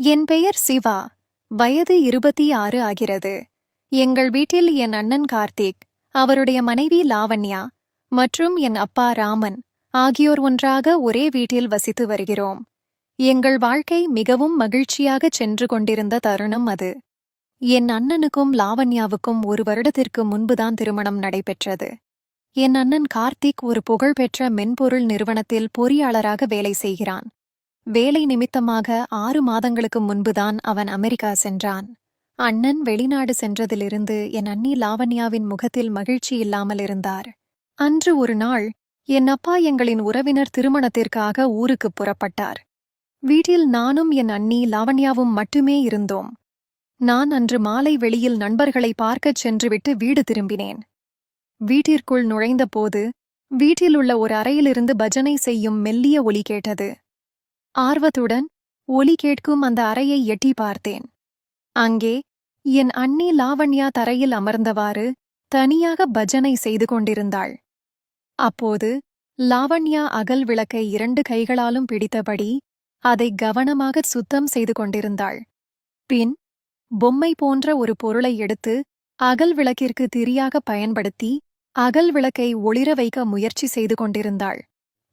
என் பெயர் சிவா. வயது இருபத்தி ஆறு ஆகிறது. எங்கள் வீட்டில் என் அண்ணன் கார்த்திக் அவருடைய மனைவி லாவண்யா மற்றும் என் அப்பா ராமன் ஆகியோர் ஒன்றாக ஒரே வீட்டில் வசித்து வருகிறோம். எங்கள் வாழ்க்கை மிகவும் மகிழ்ச்சியாக சென்று கொண்டிருந்த தருணம் அது. என் அண்ணனுக்கும் லாவண்யாவுக்கும் ஒரு வருடத்திற்கு முன்புதான் திருமணம் நடைபெற்றது. என் அண்ணன் கார்த்திக் ஒரு புகழ்பெற்ற மென்பொருள் நிறுவனத்தில் பொறியாளராக வேலை செய்கிறான். வேலை நிமித்தமாக ஆறு மாதங்களுக்கு முன்புதான் அவன் அமெரிக்கா சென்றான். அண்ணன் வெளிநாடு சென்றதிலிருந்து என் அண்ணி லாவண்யாவின் முகத்தில் மகிழ்ச்சி இல்லாமல் இருந்தார். அன்று ஒரு நாள் என் அப்பா எங்களின் உறவினர் திருமணத்திற்காக ஊருக்குப் புறப்பட்டார். வீட்டில் நானும் என் அண்ணி லாவண்யாவும் மட்டுமே இருந்தோம். நான் அன்று மாலை வெளியில் நண்பர்களை பார்க்கச் சென்றுவிட்டு வீடு திரும்பினேன். வீட்டிற்குள் நுழைந்தபோது வீட்டிலுள்ள ஒரு அறையிலிருந்து பஜனை செய்யும் மெல்லிய ஒலி கேட்டது. ஆர்வத்துடன் ஒலி கேட்கும் அந்த அறையை எட்டி பார்த்தேன். அங்கே என் அண்ணி லாவண்யா தரையில் அமர்ந்தவாறு தனியாக பஜனை செய்து கொண்டிருந்தாள். அப்போது லாவண்யா அகல் விளக்கை இரண்டு கைகளாலும் பிடித்தபடி அதை கவனமாக சுத்தம் செய்து கொண்டிருந்தாள். பின் பொம்மை போன்ற ஒரு பொருளை எடுத்து அகல் விளக்கிற்கு திரியாக பயன்படுத்தி அகல் விளக்கை ஒளிர வைக்க முயற்சி செய்து கொண்டிருந்தாள்.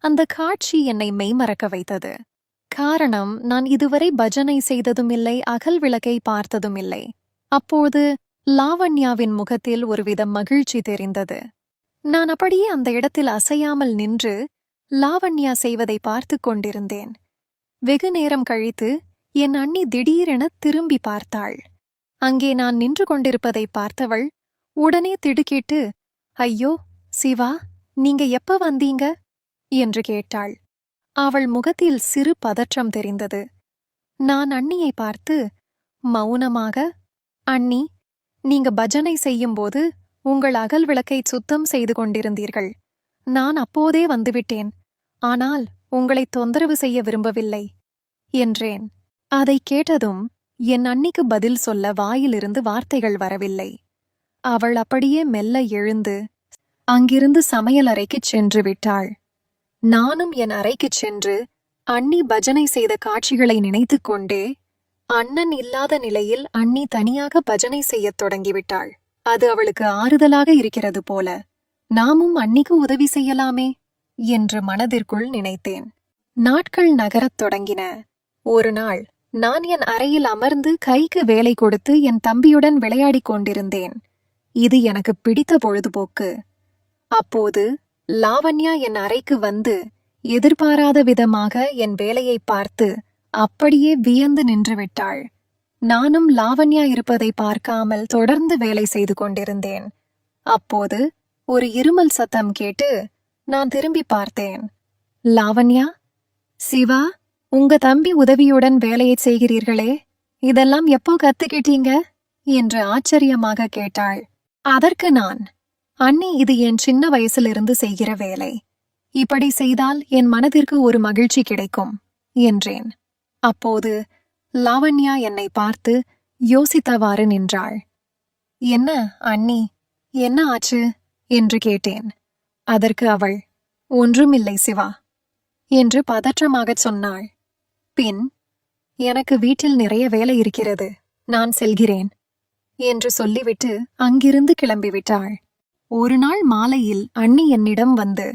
அந்த காட்சி என்னை மெய்மறக்க வைத்தது. காரணம் நான் இதுவரை பஜனை செய்ததுமில்லை அகல் விளக்கை பார்த்ததுமில்லை. அப்போது லாவண்யாவின் முகத்தில் ஒருவித மகிழ்ச்சி தெரிந்தது. நான் அப்படியே அந்த இடத்தில் அசையாமல் நின்று லாவண்யா செய்வதை பார்த்து கொண்டிருந்தேன். வெகு நேரம் கழித்து என் அண்ணி திடீரென திரும்பி பார்த்தாள். அங்கே நான் நின்று கொண்டிருப்பதை பார்த்தவள் உடனே திடுக்கிட்டு ஐயோ சிவா நீங்க எப்ப வந்தீங்க? என்று கேட்டாள். அவள் முகத்தில் சிறு பதற்றம் தெரிந்தது. நான் அண்ணியை பார்த்து மௌனமாக அண்ணி நீங்க பஜனை செய்யும்போது உங்கள் அகல் விளக்கை சுத்தம் செய்து கொண்டிருந்தீர்கள். நான் அப்போதே வந்துவிட்டேன். ஆனால் உங்களை தொந்தரவு செய்ய விரும்பவில்லை என்றேன். அதைக் கேட்டதும் என் அண்ணிக்கு பதில் சொல்ல வாயிலிருந்து வார்த்தைகள் வரவில்லை. அவள் அப்படியே மெல்ல எழுந்து அங்கிருந்து சமையலறைக்குச் சென்று விட்டாள். நானும் என் அறைக்குச் சென்று அண்ணி பஜனை செய்த காட்சிகளை நினைத்துக் கொண்டே அண்ணன் இல்லாத நிலையில் அண்ணி தனியாக பஜனை செய்யத் தொடங்கிவிட்டாள். அது அவளுக்கு ஆறுதலாக இருக்கிறது போல. நாமும் அன்னிக்கு உதவி செய்யலாமே என்று மனதிற்குள் நினைத்தேன். நாட்கள் நகரத் தொடங்கின. ஒரு நாள் நான் என் அறையில் அமர்ந்து கைக்கு வேலை கொடுத்து என் தம்பியுடன் விளையாடிக் கொண்டிருந்தேன். இது எனக்கு பிடித்த பொழுதுபோக்கு. அப்போது லாவண்யா என் அறைக்கு வந்து எதிர்பாராத விதமாக என் வேலையை பார்த்து அப்படியே வியந்து நின்றுவிட்டாள். நானும் லாவண்யா இருப்பதை பார்க்காமல் தொடர்ந்து வேலை செய்து கொண்டிருந்தேன். அப்போது ஒரு இருமல் சத்தம் கேட்டு நான் திரும்பி பார்த்தேன். லாவண்யா சிவா உங்க தம்பி உதவியுடன் வேலையை செய்கிறீர்களே இதெல்லாம் எப்போ கத்துக்கிட்டீங்க? என்று ஆச்சரியமாக கேட்டாள். அதற்கு நான் அண்ணி இது என் சின்ன வயசிலிருந்து செய்கிற வேலை. இப்படி செய்தால் என் மனதிற்கு ஒரு மகிழ்ச்சி கிடைக்கும் என்றேன். அப்போது லாவண்யா என்னை பார்த்து யோசித்தவாறு நின்றாள். என்ன அண்ணி என்ன ஆச்சு? என்று கேட்டேன். அதற்கு அவள் ஒன்றுமில்லை சிவா என்று பதற்றமாகச் சொன்னாள். பின் எனக்கு வீட்டில் நிறைய வேலை இருக்கிறது நான் செல்கிறேன் என்று சொல்லிவிட்டு அங்கிருந்து கிளம்பிவிட்டாள். ஒரு நாள் மாலையில் அண்ணி என்னிடம் வந்து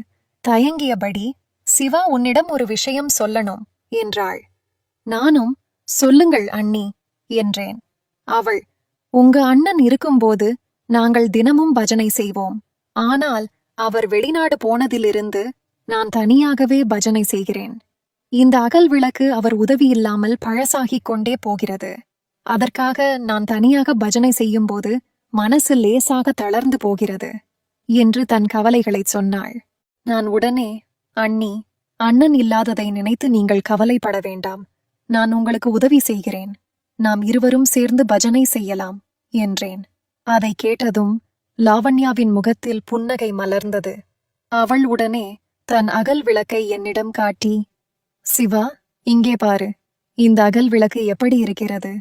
தயங்கியபடி சிவா உன்னிடம் ஒரு விஷயம் சொல்லணும் என்றாள். நானும் சொல்லுங்கள் அண்ணி என்றேன். அவள் உங்க அண்ணன் இருக்கும்போது நாங்கள் தினமும் பஜனை செய்வோம். ஆனால் அவர் வெளிநாடு போனதிலிருந்து நான் தனியாகவே பஜனை செய்கிறேன். இந்த அகல் விளக்கு அவர் உதவி இல்லாமல் பழசாகிக் கொண்டே போகிறது. அதற்காக நான் தனியாக பஜனை செய்யும்போது மனசு லேசாக தளர்ந்து போகிறது என்று தன் கவலைகளைச் சொன்னாள். நான் உடனே அண்ணி அண்ணன் இல்லாததை நினைத்து நீங்கள் கவலைப்பட வேண்டாம். நான் உங்களுக்கு உதவி செய்கிறேன். நாம் இருவரும் சேர்ந்து பஜனை செய்யலாம் என்றேன். அதை கேட்டதும் லாவண்யாவின் முகத்தில் புன்னகை மலர்ந்தது. அவள் உடனே தன் அகல் விளக்கை என்னிடம் காட்டி சிவா இங்கே பாரு. இந்த அகல் விளக்கு எப்படி இருக்கிறது?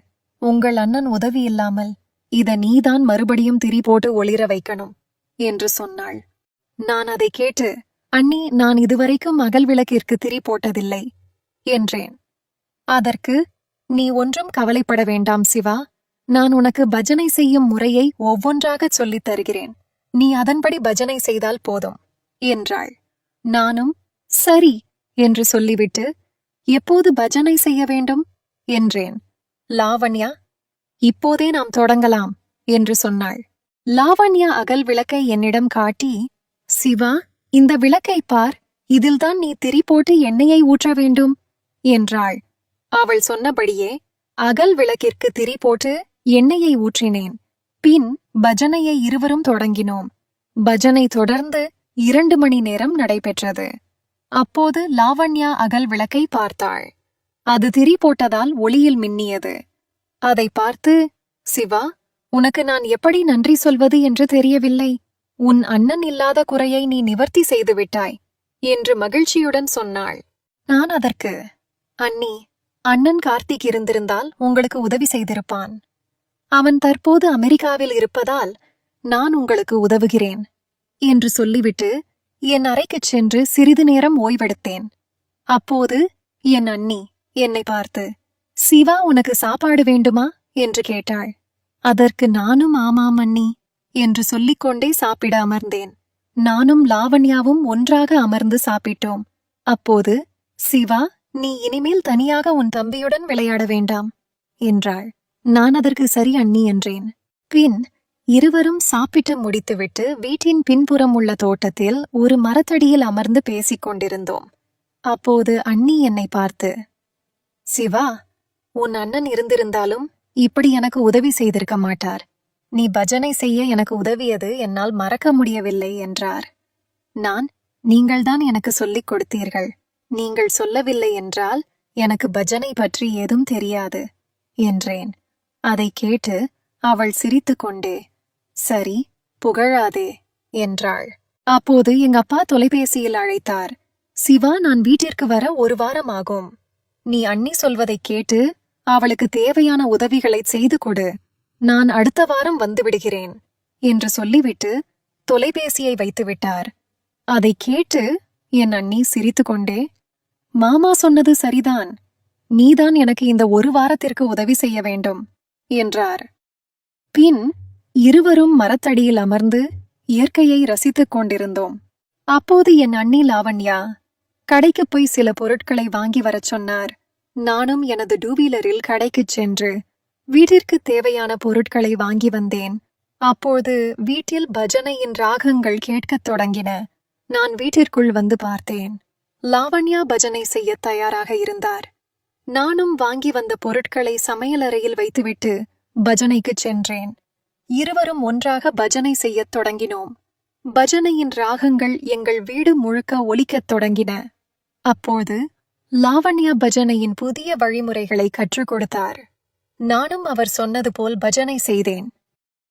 உங்கள் அண்ணன் உதவி இல்லாமல் இத நீதான் மறுபடியும் திரி போட்டு ஒளிர வைக்கணும் என்று சொன்னாள். நான் அதை கேட்டு அண்ணி நான் இதுவரைக்கும் அகல் விளக்கிற்கு திரி போட்டதில்லை என்றேன். அதற்கு நீ ஒன்றும் கவலைப்பட வேண்டாம் சிவா. நான் உனக்கு பஜனை செய்யும் முறையை ஒவ்வொன்றாகச் சொல்லித் தருகிறேன். நீ அதன்படி பஜனை செய்தால் போதும் என்றாள். நானும் சரி என்று சொல்லிவிட்டு எப்போது பஜனை செய்ய வேண்டும்? என்றேன். லாவண்யா இப்போதே நாம் தொடங்கலாம் என்று சொன்னாள். லாவண்யா அகல் விளக்கை என்னிடம் காட்டி சிவா இந்த விளக்கை பார் இதில்தான் நீ திரி போட்டு எண்ணெயை ஊற்ற வேண்டும் என்றாள். அவள் சொன்னபடியே அகல் விளக்கிற்கு திரி போட்டு எண்ணெயை ஊற்றினேன். பின் பஜனையை இருவரும் தொடங்கினோம். பஜனை தொடர்ந்து இரண்டு மணி நேரம் நடைபெற்றது. அப்போது லாவண்யா அகல் விளக்கை பார்த்தாள். அது திரி போட்டதால் ஒளியில் மின்னியது. அதை பார்த்து சிவா உனக்கு நான் எப்படி நன்றி சொல்வது என்று தெரியவில்லை. உன் அண்ணன் இல்லாத குறையை நீ நிவர்த்தி செய்து விட்டாய் என்று மகிழ்ச்சியுடன் சொன்னாள். நான் அதற்கு அண்ணி அண்ணன் கார்த்திக் இருந்திருந்தால் உங்களுக்கு உதவி செய்திருப்பான். அவன் தற்போது அமெரிக்காவில் இருப்பதால் நான் உங்களுக்கு உதவுகிறேன் என்று சொல்லிவிட்டு என் அறைக்குச் சென்று சிறிது நேரம் ஓய்வெடுத்தேன். அப்போது என் அண்ணி என்னை பார்த்து சிவா உனக்கு சாப்பாடு வேண்டுமா? என்று கேட்டாள். அதற்கு நானும் ஆமாம் அண்ணி என்று சொல்லிக்கொண்டே சாப்பிட அமர்ந்தேன். நானும் லாவண்யாவும் ஒன்றாக அமர்ந்து சாப்பிட்டோம். அப்போது சிவா நீ இனிமேல் தனியாக உன் தம்பியுடன் விளையாட வேண்டாம் என்றாள். நான் அதற்கு சரி அண்ணி என்றேன். பின் இருவரும் சாப்பிட்டு முடித்துவிட்டு வீட்டின் பின்புறம் உள்ள தோட்டத்தில் ஒரு மரத்தடியில் அமர்ந்து பேசிக் கொண்டிருந்தோம் அப்போது அண்ணி என்னை பார்த்து சிவா உன் அண்ணன் இருந்திருந்தாலும் இப்படி எனக்கு உதவி செய்திருக்க மாட்டார். நீ பஜனை செய்ய எனக்கு உதவியது என்னால் மறக்க முடியவில்லை என்றார். நான் நீங்கள்தான் எனக்கு சொல்லிக் கொடுத்தீர்கள். நீங்கள் சொல்லவில்லை என்றால் எனக்கு பஜனை பற்றி ஏதும் தெரியாது என்றேன். அதை கேட்டு அவள் சிரித்துக்கொண்டே சரி புகழாதே என்றாள். அப்போது எங்க அப்பா தொலைபேசியில் அழைத்தார் சிவா நான் வீட்டிற்கு வர ஒரு வாரம் ஆகும். நீ அண்ணி சொல்வதைக் கேட்டு அவளுக்கு தேவையான உதவிகளை செய்து கொடு. நான் அடுத்த வாரம் வந்துவிடுகிறேன் என்று சொல்லிவிட்டு தொலைபேசியை வைத்துவிட்டார் அதைக் கேட்டு என் அண்ணி சிரித்துக்கொண்டே மாமா சொன்னது சரிதான். நீதான் எனக்கு இந்த ஒரு வாரத்திற்கு உதவி செய்ய வேண்டும் என்றார். பின் இருவரும் மரத்தடியில் அமர்ந்து இயற்கையை ரசித்துக் கொண்டிருந்தோம். அப்போது என் அண்ணி லாவண்யா கடைக்குப் போய் சில பொருட்களை வாங்கி வரச் சொன்னார். நானும் எனது டூவீலரில் கடைக்குச் சென்று வீட்டிற்கு தேவையான பொருட்களை வாங்கி வந்தேன். அப்போது வீட்டில் பஜனையின் ராகங்கள் கேட்கத் தொடங்கின. நான் வீட்டிற்குள் வந்து பார்த்தேன். லாவண்யா பஜனை செய்ய தயாராக இருந்தார். நானும் வாங்கி வந்த பொருட்களை சமையலறையில் வைத்துவிட்டு பஜனைக்குச் சென்றேன். இருவரும் ஒன்றாக பஜனை செய்யத் தொடங்கினோம். பஜனையின் ராகங்கள் எங்கள் வீடு முழுக்க ஒலிக்கத் தொடங்கின. அப்போது லாவண்யா பஜனையின் புதிய வழிமுறைகளை கற்றுக் கொடுத்தார். நானும் அவர் சொன்னது போல் பஜனை செய்தேன்.